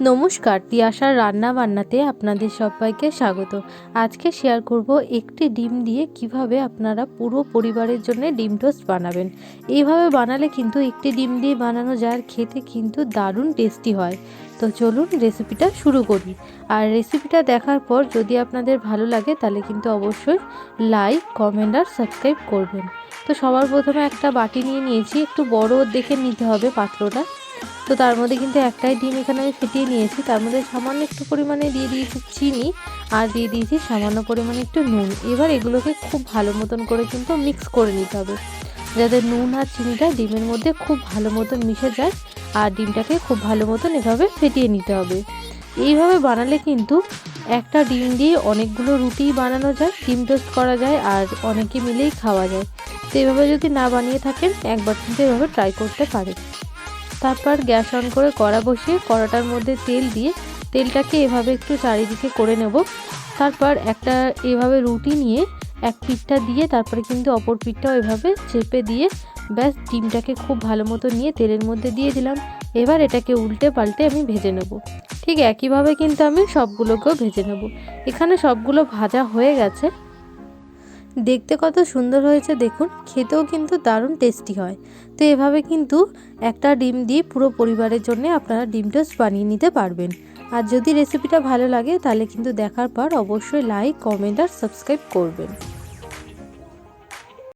নমস্কার, তিয়াশার রান্না বান্নাতে আপনাদের সবাইকে স্বাগত। আজকে শেয়ার করব একটি ডিম দিয়ে কীভাবে আপনারা পুরো পরিবারের জন্য ডিম টোস্ট বানাবেন। এইভাবে বানালে কিন্তু একটি ডিম দিয়ে বানানো যায় আর খেতে কিন্তু দারুণ টেস্টি হয়। তো চলুন রেসিপিটা শুরু করি। আর রেসিপিটা দেখার পর যদি আপনাদের ভালো লাগে, তাহলে কিন্তু অবশ্যই লাইক কমেন্ট আর সাবস্ক্রাইব করবেন। তো সবার প্রথমে একটা বাটি নিয়ে নিয়েছি, একটু বড় দেখে নিতে হবে পাত্রটা। তো তার মধ্যে কিন্তু একটাই ডিম এখানে আমি ফেটিয়ে নিয়েছি। তার মধ্যে সামান্য একটু পরিমাণে দিয়ে দিয়েছি চিনি আর দিয়ে দিয়েছি সামান্য পরিমাণে একটু নুন। এবার এগুলোকে খুব ভালো মতন করে কিন্তু মিক্স করে নিতে হবে। যাতে নুন আর চিনিটা ডিমের মধ্যে খুব ভালো মতন মিশে যায় আর ডিমটাকে খুব ভালো মতন এভাবে ফেটিয়ে নিতে হবে। এইভাবে বানালে কিন্তু একটা ডিম দিয়ে অনেকগুলো রুটি বানানো যায়, ডিম টোস্ট করা যায় আর অনেকে মিলেই খাওয়া যায়। তো এভাবে যদি না বানিয়ে থাকেন, একবার কিন্তু এভাবে ট্রাই করতে পারেন। তারপর গ্যাস অন করে কড়া বসিয়ে কড়াটার মধ্যে তেল দিয়ে তেলটাকে এভাবে একটু চারিদিকে করে নেব। তারপর একটা এভাবে রুটি নিয়ে এক পিঠটা দিয়ে তারপরে কিন্তু অপর পিঠটাও এভাবে চেপে দিয়ে ব্যাস ডিমটাকে খুব ভালো মতো নিয়ে তেলের মধ্যে দিয়ে দিলাম। এবার এটাকে উল্টে পাল্টে আমি ভেজে নেব। ঠিক একইভাবে কিন্তু আমি সবগুলোকেও ভেজে নেব। এখানে সবগুলো ভাজা হয়ে গেছে। দেখতে কত সুন্দর হয়েছে দেখুন, খেতেও কিন্তু দারুণ টেস্টি হয়। তো এভাবে কিন্তু একটা ডিম দিয়ে পুরো পরিবারের জন্য আপনারা ডিম টোস্ট বানিয়ে নিতে পারবেন। আর যদি রেসিপিটা ভালো লাগে তাহলে কিন্তু দেখার পর অবশ্যই লাইক কমেন্ট আর সাবস্ক্রাইব করবেন।